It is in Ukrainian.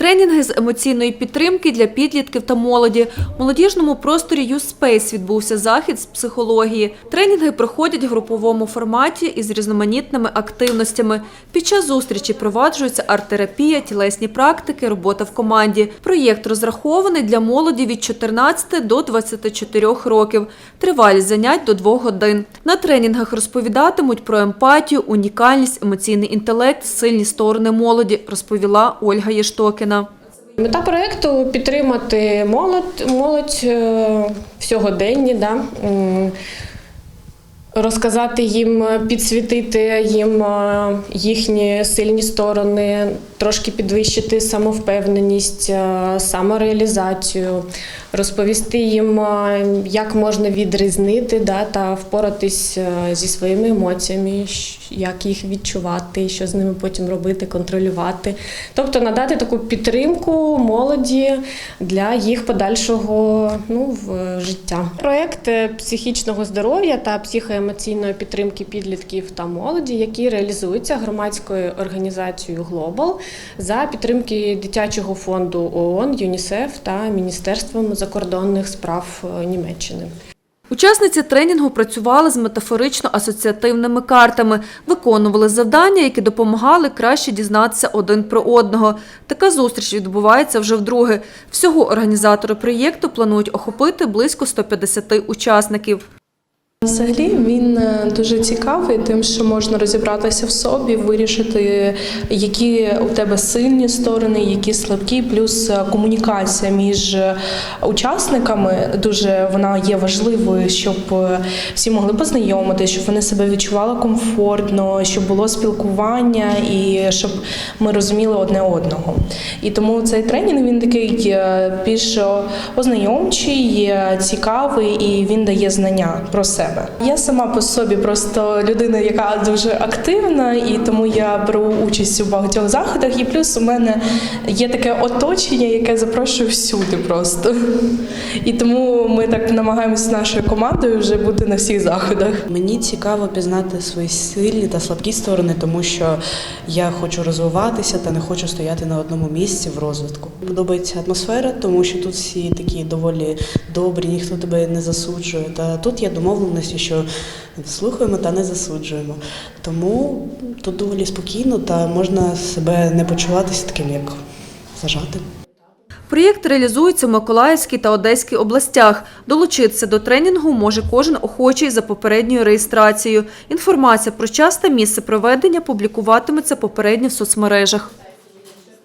Тренінги з емоційної підтримки для підлітків та молоді. В молодіжному просторі U-Space відбувся захід з психології. Тренінги проходять в груповому форматі із різноманітними активностями. Під час зустрічі проваджується арт-терапія, тілесні практики, робота в команді. Проєкт розрахований для молоді від 14 до 24 років. Тривалість занять до двох годин. На тренінгах розповідатимуть про емпатію, унікальність, емоційний інтелект, сильні сторони молоді, розповіла Ольга Єштокіна. Мета проєкту підтримати молодь, молодь всьогоденні. да? Розказати їм, підсвітити їм е, їхні сильні сторони, трошки підвищити самовпевненість, е, самореалізацію, розповісти їм, е, як можна відрізнити да, та впоратись е, зі своїми емоціями, як їх відчувати, що з ними потім робити, контролювати. Тобто надати таку підтримку молоді для їх подальшого ну, в життя. Проєкт е, психічного здоров'я та психоемоційної підтримки підлітків та молоді, який реалізується громадською організацією Global за підтримки дитячого фонду ООН, ЮНІСЕФ та Міністерством закордонних справ е, Німеччини. Учасниці тренінгу працювали з метафорично-асоціативними картами, виконували завдання, які допомагали краще дізнатися один про одного. Така зустріч відбувається вже вдруге. Всього організатори проєкту планують охопити близько 150 учасників. Взагалі він е, дуже цікавий, тим, що можна розібратися в собі, вирішити, які у тебе сильні сторони, які слабкі, плюс е, комунікація між е, учасниками дуже вона є важливою, щоб всі могли познайомитися, щоб вони себе відчували комфортно, щоб було спілкування і щоб ми розуміли одне одного. І тому цей тренінг він такий більш ознайомчий, цікавий і він дає знання про себе. Я сама по собі просто людина, яка дуже активна, і тому я беру участь у багатьох заходах. І плюс у мене є таке оточення, яке запрошує всюди просто. І тому ми так намагаємося нашою командою вже бути на всіх заходах. Мені цікаво пізнати свої сильні та слабкі сторони, тому що я хочу розвиватися та не хочу стояти на одному місці в розвитку. Подобається атмосфера, тому що тут всі такі доволі добрі, ніхто тебе не засуджує. Та тут є домовленості, що слухаємо та не засуджуємо. Тому тут доволі спокійно та можна себе не почуватися таким, як зажатим. Проєкт реалізується в Миколаївській та Одеській областях. Долучитися до тренінгу може кожен охочий за попередньою реєстрацією. Інформація про час та місце проведення публікуватиметься попередньо в соцмережах.